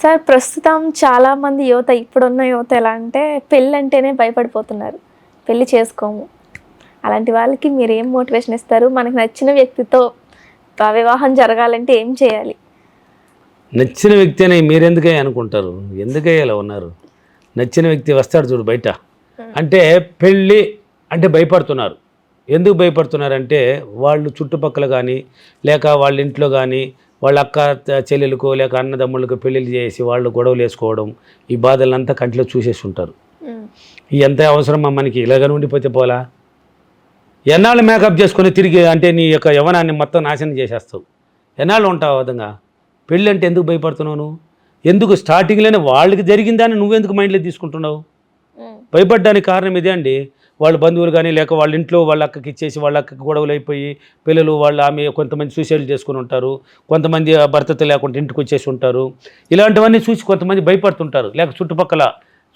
Sir ప్రస్తుతం చాలా మంది యువత ఇప్పుడున్న యువత ఎలా అంటే పెళ్ళి అంటేనే భయపడిపోతున్నారు. పెళ్ళి చేసుకోము. అలాంటి వాళ్ళకి మీరు ఏం మోటివేషన్ ఇస్తారు? మనకు నచ్చిన వ్యక్తితో వివాహం జరగాలంటే ఏం చేయాలి? నచ్చిన వ్యక్తి అని మీరెందుకే అనుకుంటారు? ఎందుకే ఇలా ఉన్నారు? నచ్చిన వ్యక్తి వస్తాడు చూడు బయట. అంటే పెళ్ళి అంటే భయపడుతున్నారు. ఎందుకు భయపడుతున్నారంటే వాళ్ళు చుట్టుపక్కల కానీ లేక వాళ్ళ ఇంట్లో కానీ వాళ్ళ అక్క చెల్లెలకు లేక అన్నదమ్ములకు పెళ్ళిళ్ళు చేసి వాళ్ళు గొడవలు వేసుకోవడం ఈ బాధలంతా కంటిలో చూసేసి ఉంటారు. ఎంత అవసరమా మనకి? ఇలాగ ఉండిపోతే పోలా? ఎన్నాళ్ళు మేకప్ చేసుకొని తిరిగి అంటే నీ యొక్క యవనాన్ని మొత్తం నాశనం చేసేస్తావు? ఎన్నాళ్ళు ఉంటావు విధంగా? పెళ్ళి అంటే ఎందుకు భయపడుతున్నావు నువ్వు? ఎందుకు స్టార్టింగ్లోనే వాళ్ళకి జరిగిందని నువ్వెందుకు మైండ్లో తీసుకుంటున్నావు? భయపడడానికి కారణం ఇదే అండి. వాళ్ళ బంధువులు కానీ లేక వాళ్ళ ఇంట్లో వాళ్ళ అక్కకి ఇచ్చేసి వాళ్ళ అక్కకి గొడవలు అయిపోయి పిల్లలు వాళ్ళ ఆమె కొంతమంది సూసైడ్ చేసుకుని ఉంటారు. కొంతమంది ఆ భర్తతో లేకుండా ఇంటికి వచ్చేసి ఉంటారు. ఇలాంటివన్నీ చూసి కొంతమంది భయపడుతుంటారు. లేక చుట్టుపక్కల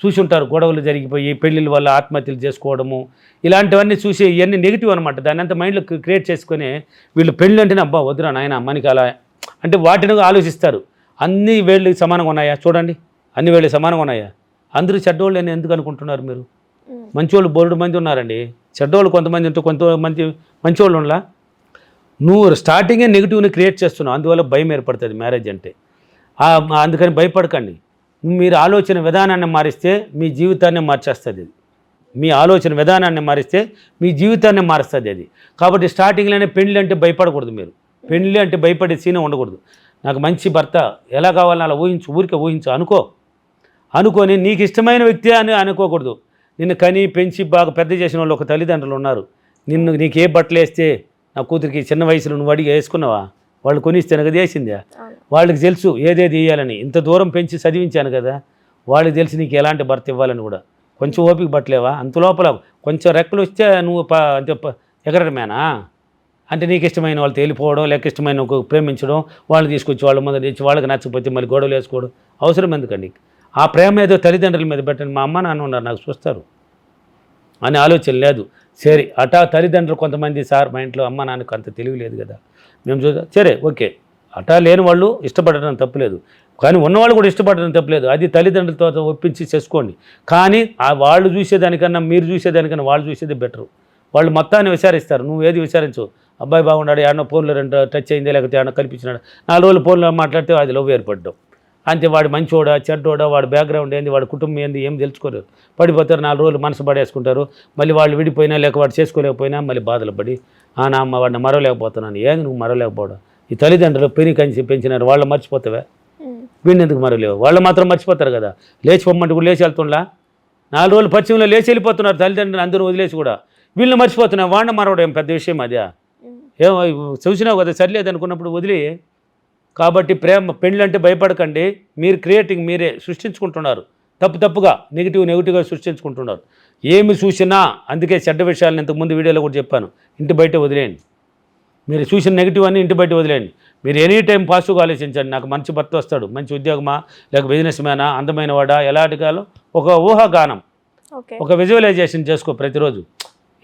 చూసి ఉంటారు. గొడవలు జరిగిపోయి పెళ్ళిళ్ళ వల్ల ఆత్మహత్యలు చేసుకోవడము. ఇలాంటివన్నీ చూసి ఇవన్నీ నెగిటివ్ అనమాట దాన్ని అంతా మైండ్లో క్రియేట్ చేసుకొని వీళ్ళు పెళ్ళి అంటేనే అబ్బా వద్దురా నాయన మనకి అలా అంటే వాటిని ఆలోచిస్తారు. అన్ని వేళ్ళు సమానంగా ఉన్నాయా? చూడండి. అన్ని వేళ్ళు సమానంగా ఉన్నాయా? అందరూ చెడ్డోళ్ళు అని ఎందుకు అనుకుంటున్నారు మీరు? మంచోళ్ళు బోల్డ్ మంది ఉన్నారండి. చెడ్డోళ్ళు కొంతమంది ఉంటే కొంతమంది మంచోళ్ళు ఉండలా? నువ్వు స్టార్టింగే నెగిటివ్ని క్రియేట్ చేస్తున్నావు. అందువల్ల భయం ఏర్పడుతుంది మ్యారేజ్ అంటే. అందుకని భయపడకండి. మీరు ఆలోచన విధానాన్ని మారిస్తే మీ జీవితాన్ని మార్చేస్తుంది అది. మీ ఆలోచన విధానాన్ని మారిస్తే మీ జీవితాన్ని మారుస్తుంది అది. కాబట్టి స్టార్టింగ్లోనే పెళ్ళి అంటే భయపడకూడదు మీరు. పెళ్ళి అంటే భయపడే సీనే ఉండకూడదు. నాకు మంచి భర్త ఎలా కావాలని అలా ఊహించు ఊరికే ఊహించు అనుకో. అనుకొని నీకు ఇష్టమైన వ్యక్తి అని అనుకోకూడదు. నిన్ను కని పెంచి బాగా పెద్ద చేసిన వాళ్ళు ఒక తల్లిదండ్రులు ఉన్నారు. నిన్ను నీకు ఏ బట్టలు వేస్తే నా కూతురికి చిన్న వయసులో నువ్వు అడిగి వేసుకున్నావా? వాళ్ళు కొనిస్తే వేసిందా అవును. వాళ్ళకి తెలుసు ఏదేది ఇవ్వాలని ఇంత దూరం పెంచి చదివించాను కదా. వాళ్ళకి తెలిసి నీకు ఎలాంటి భర్త ఇవ్వాలని కూడా. కొంచెం ఓపిక పట్టలేవా? అంత లోపల కొంచెం రెక్కలు వస్తే నువ్వు అంటే ఎగరడమేనా అంటే నీకు ఇష్టమైన వాళ్ళు తేలిపోవడం లేక ఇష్టమైన ప్రేమించడం వాళ్ళు తీసుకొచ్చి వాళ్ళ ముందు తెచ్చి వాళ్ళకి నచ్చకపోతే మళ్ళీ గొడవలు వేసుకోవడం అవసరం ఎందుకండి? ఆ ప్రేమ ఏదో తల్లిదండ్రుల మీద పెట్టండి మా అమ్మ నాన్న ఉన్నారు నాకు చూస్తారు. అనే ఆలోచన లేదు. సరే అటా తల్లిదండ్రులు కొంతమంది సార్ మా ఇంట్లో అమ్మ నాన్నకు అంత తెలివి లేదు కదా. మేము చూద్దాం. సరే ఓకే. అటా లేని వాళ్ళు ఇష్టపడడం తప్పులేదు కానీ ఉన్నవాళ్ళు కూడా ఇష్టపడడం తప్పులేదు అది తల్లిదండ్రులతో ఒప్పించి చేసుకోండి. కానీ ఆ వాళ్ళు చూసేదానికన్నా మీరు చూసేదానికన్నా వాళ్ళు చూసేది బెటరు. వాళ్ళు మొత్తాన్ని విచారిస్తారు. నువ్వు ఏది విచారించు? అబ్బాయి బాగున్నాడు ఏడన్నా ఫోన్లో రెండు టచ్ అయిందే లేకపోతే ఏమన్నా కల్పించినాడు నాలుగు రోజులు ఫోన్లో మాట్లాడితే అది లవ్ ఏర్పడ్డావు అంతే వాడు మంచోడా చెడ్డోడా వాడి బ్యాక్గ్రౌండ్ ఏంది వాడి కుటుంబం ఏంది ఏం తెలుసుకోలేరు పడిపోతారు నాలుగు రోజులు మనసు పడేసుకుంటారు. మళ్ళీ వాళ్ళు విడిపోయినా లేక వాడు చేసుకోలేకపోయినా మళ్ళీ బాధలు పడి ఆ నా అమ్మ వాడిని మరవలేకపోతున్నాను. ఏంది నువ్వు మరవలేకపోవడం? ఈ తల్లిదండ్రులు పెని కంచి పెంచినారు వాళ్ళు మర్చిపోతావే? వీడిని ఎందుకు మరవలేవు? వాళ్ళు మాత్రం మర్చిపోతారు కదా. లేచి పొమ్మంటే కూడా లేచి వెళ్తుండ్లా? నాలుగు రోజులు పరిచయంలో లేచి వెళ్ళిపోతున్నారు తల్లిదండ్రులు అందరూ వదిలేసి కూడా. వీళ్ళని మర్చిపోతున్నారు వాడిని మరవడం పెద్ద విషయం అదే. ఏమో చూసినావు కదా సర్లేదు అనుకున్నప్పుడు వదిలి కాబట్టి ప్రేమ పెళ్ళి అంటే భయపడకండి. మీరు క్రియేటింగ్ మీరే సృష్టించుకుంటున్నారు. తప్పు తప్పుగా నెగిటివ్ నెగిటివ్గా సృష్టించుకుంటున్నారు. ఏమి చూసినా అందుకే చెడ్డ విషయాలను ఇంతకుముందు వీడియోలో కూడా చెప్పాను. ఇంటి బయట వదిలేయండి. మీరు చూసిన నెగిటివ్ అన్ని ఇంటి బయట వదిలేయండి. మీరు ఎనీ టైం పాజిటివ్గా ఆలోచించండి. నాకు మంచి భర్త వస్తాడు మంచి ఉద్యోగమా లేక బిజినెస్ మ్యానా అందమైన వాడా ఎలాంటి కాలం ఒక ఊహాగానం. ఒక విజువలైజేషన్ చేసుకో ప్రతిరోజు.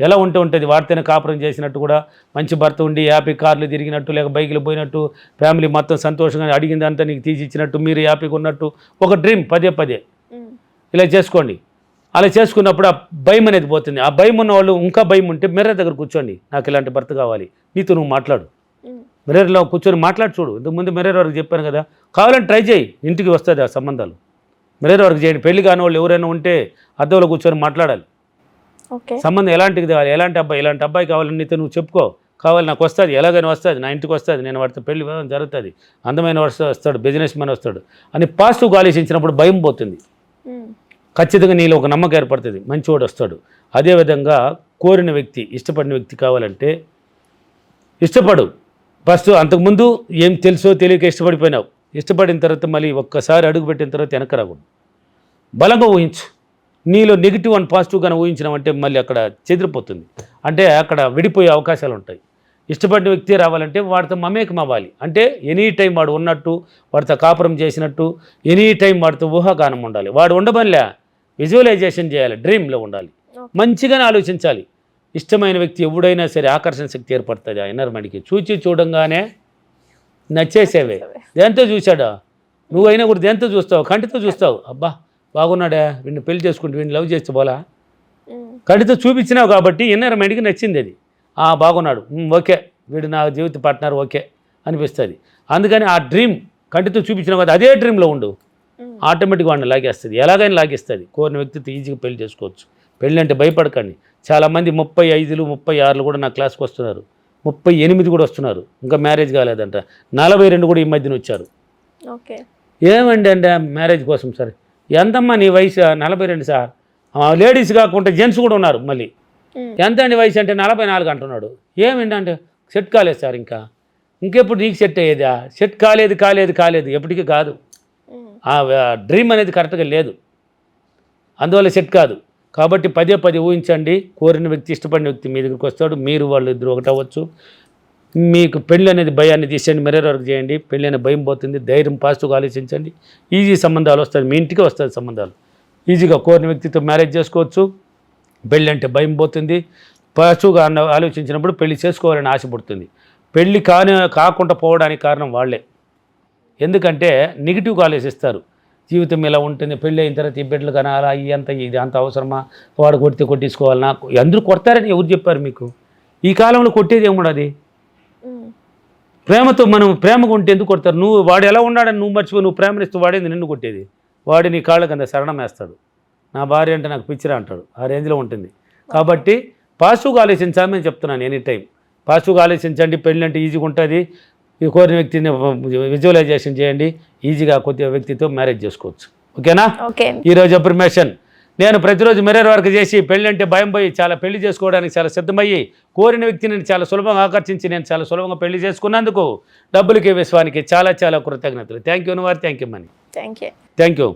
ఎలా ఉంటే ఉంటుంది? వాడితేనే కాపురం చేసినట్టు కూడా మంచి భర్త ఉండి యాపీ కార్లు తిరిగినట్టు లేక బైకులు పోయినట్టు ఫ్యామిలీ మొత్తం సంతోషంగా అడిగిందంతా నీకు తీసి ఇచ్చినట్టు మీరు యాపీగా ఉన్నట్టు ఒక డ్రీమ్ పదే పదే. ఇలా చేసుకోండి. అలా చేసుకున్నప్పుడు ఆ భయం అనేది పోతుంది. ఆ భయం ఉన్న వాళ్ళు ఇంకా భయం ఉంటే మిర్రర్ దగ్గర కూర్చోండి. నాకు ఇలాంటి భర్త కావాలి. నీతో నువ్వు మాట్లాడు. మిర్రర్లో కూర్చొని మాట్లాడి చూడు. ఇంతకుముందు మిర్రర్ వరకు చెప్పాను కదా. కావాలని ట్రై చేయి. ఇంటికి వస్తుంది ఆ సంబంధాలు. మిర్రర్ వరకు చేయండి. పెళ్ళి కాని వాళ్ళు ఎవరైనా ఉంటే అద్దంలో కూర్చొని మాట్లాడాలి. సంబంధం ఎలాంటిది కావాలి? ఎలాంటి అబ్బాయి? ఇలాంటి అబ్బాయి కావాలని నీతో నువ్వు చెప్పుకో. కావాలి నాకు వస్తుంది. ఎలాగైనా వస్తుంది. నా ఇంటికి వస్తుంది. నేను వాడితో పెళ్ళి వివాహం జరుగుతుంది. అందమైన వస్తా వస్తాడు. బిజినెస్ మ్యాన్ వస్తాడు. అని పాజిటివ్గా ఆలోచించినప్పుడు భయం పోతుంది. ఖచ్చితంగా నీలో ఒక నమ్మకం ఏర్పడుతుంది. మంచివాడు వస్తాడు. అదేవిధంగా కోరిన వ్యక్తి ఇష్టపడిన వ్యక్తి కావాలంటే ఇష్టపడు. ఫస్ట్ అంతకుముందు ఏం తెలుసో తెలియక ఇష్టపడిపోయినావు. ఇష్టపడిన తర్వాత మళ్ళీ ఒక్కసారి అడుగు పెట్టిన తర్వాత వెనక రాకూడదు. బలంగా ఊహించు. నీలో నెగిటివ్ అండ్ పాజిటివ్గానే ఊహించినామంటే మళ్ళీ అక్కడ చెదిరిపోతుంది. అంటే అక్కడ విడిపోయే అవకాశాలు ఉంటాయి. ఇష్టపడిన వ్యక్తి రావాలంటే వాడితో మమేకం అవ్వాలి. అంటే ఎనీ టైం వాడు ఉన్నట్టు వాడితో కాపురం చేసినట్టు ఎనీ టైం వాడితో ఊహాగానం ఉండాలి. వాడు ఉండబనిలే విజువలైజేషన్ చేయాలి డ్రీమ్లో ఉండాలి. మంచిగానే ఆలోచించాలి. ఇష్టమైన వ్యక్తి ఎవడైనా సరే ఆకర్షణ శక్తి ఏర్పడుతుంది ఆ ఇన్నర్ మైండ్కి చూచి చూడంగానే నచ్చేసేవే. దేంతో చూశాడా? నువ్వైనా కూడా దేంతో చూస్తావు? కంటితో చూస్తావు? అబ్బా! బాగున్నాడా? వీడిని పెళ్ళి చేసుకుంటే వీడిని లవ్ చేస్తే పోలా? కంటితో చూపించినావు కాబట్టి ఇన్నర్ మైండ్కి నచ్చింది అది. ఆ బాగున్నాడు. ఓకే. వీడు నా జీవిత పార్ట్నర్ ఓకే అనిపిస్తుంది. అందుకని ఆ డ్రీమ్ కంటితో చూపించినావు కదా అదే డ్రీమ్లో ఉండు. ఆటోమేటిక్గా వాడిని లాగేస్తుంది. ఎలాగైనా లాగేస్తుంది. కోరిన వ్యక్తితో ఈజీగా పెళ్ళి చేసుకోవచ్చు. పెళ్ళి అంటే భయపడకండి చాలామంది ముప్పై ఐదులు ముప్పై ఆరులు కూడా నా క్లాస్కి వస్తున్నారు. ముప్పై ఎనిమిది కూడా వస్తున్నారు. ఇంకా మ్యారేజ్ కాలేదంట. నలభై రెండు కూడా ఈ మధ్యన వచ్చారు. ఓకే. ఏమండి అంటే మ్యారేజ్ కోసం సార్? ఎంతమ్మా నీ వయసు? నలభై రెండు సార్. లేడీస్ కాకుండా జెంట్స్ కూడా ఉన్నారు మళ్ళీ. ఎంత అండి వయసు అంటే నలభై నాలుగు అంటున్నాడు. ఏమిటి అంటే? సెట్ కాలేదు సార్ ఇంకా. ఇంకెప్పుడు నీకు సెట్ అయ్యేదా? సెట్ కాలేదు కాలేదు కాలేదు. ఎప్పటికీ కాదు. ఆ డ్రీమ్ అనేది కరెక్ట్గా లేదు. అందువల్ల సెట్ కాదు. కాబట్టి పదే పదే ఊహించండి. కోరిన వ్యక్తి ఇష్టపడిన వ్యక్తి మీ దగ్గరికి వస్తాడు. మీరు వాళ్ళు ఇద్దరు ఒకటి అవ్వచ్చు మీకు పెళ్ళి అనేది భయాన్ని తీసేయండి మెరేర్ వర్క్ చేయండి. పెళ్ళి అనే భయం పోతుంది ధైర్యం పాజిటివ్గా ఆలోచించండి. ఈజీ సంబంధాలు వస్తాయి మీ ఇంటికి వస్తుంది సంబంధాలు. ఈజీగా కోరిన వ్యక్తితో మ్యారేజ్ చేసుకోవచ్చు. పెళ్ళి అంటే భయం పోతుంది. పాజిటివ్గా అన్న ఆలోచించినప్పుడు పెళ్ళి చేసుకోవాలని ఆశపడుతుంది పెళ్ళి కాని కాకుండా పోవడానికి కారణం వాళ్ళే. ఎందుకంటే నెగిటివ్గా ఆలోచిస్తారు. జీవితం ఇలా ఉంటుంది పెళ్ళి అయిన తర్వాత ఈ బిడ్డలు కనాలా ఈ అంత ఇది అంత అవసరమా? వాడు కొడితే కొట్టించుకోవాలన్నా అందరూ కొడతారని ఎవరు చెప్పారు మీకు? ఈ కాలంలో కొట్టేది ఏముండదు ప్రేమతో మనం ప్రేమగా ఉంటే ఎందుకు కొడతారు? నువ్వు వాడు ఎలా ఉన్నాడని నువ్వు మర్చిపోయి నువ్వు ప్రేమనిస్తూ వాడేది నిన్ను కొట్టేది. వాడు నీ కాళ్ళ కింద శరణం వేస్తాడు. నా భార్య అంటే నాకు పిచ్చిరా అంటాడు. ఆ రేంజ్లో ఉంటుంది. కాబట్టి పాజిటివ్గా ఆలోచించాలని చెప్తున్నాను ఎనీ టైం. పాజిటివ్గా ఆలోచించండి పెళ్ళి అంటే ఈజీగా ఉంటుంది. ఈ కోరిన వ్యక్తిని విజువలైజేషన్ చేయండి. ఈజీగా కొద్దిగా వ్యక్తితో మ్యారేజ్ చేసుకోవచ్చు. ఓకేనా? ఓకే. ఈరోజు అప్రిమేషన్. నేను ప్రతిరోజు మిర్రర్ వర్క్ చేసి పెళ్ళి అంటే భయం పోయి చాలా పెళ్ళి చేసుకోవడానికి చాలా సిద్ధమయ్యి కోరిన వ్యక్తిని చాలా సులభంగా ఆకర్షించి నేను చాలా సులభంగా పెళ్ళి చేసుకున్నందుకు డబ్బులకి విశ్వానికి చాలా చాలా కృతజ్ఞతలు. థ్యాంక్ యూ వారు thank you money thank you thank you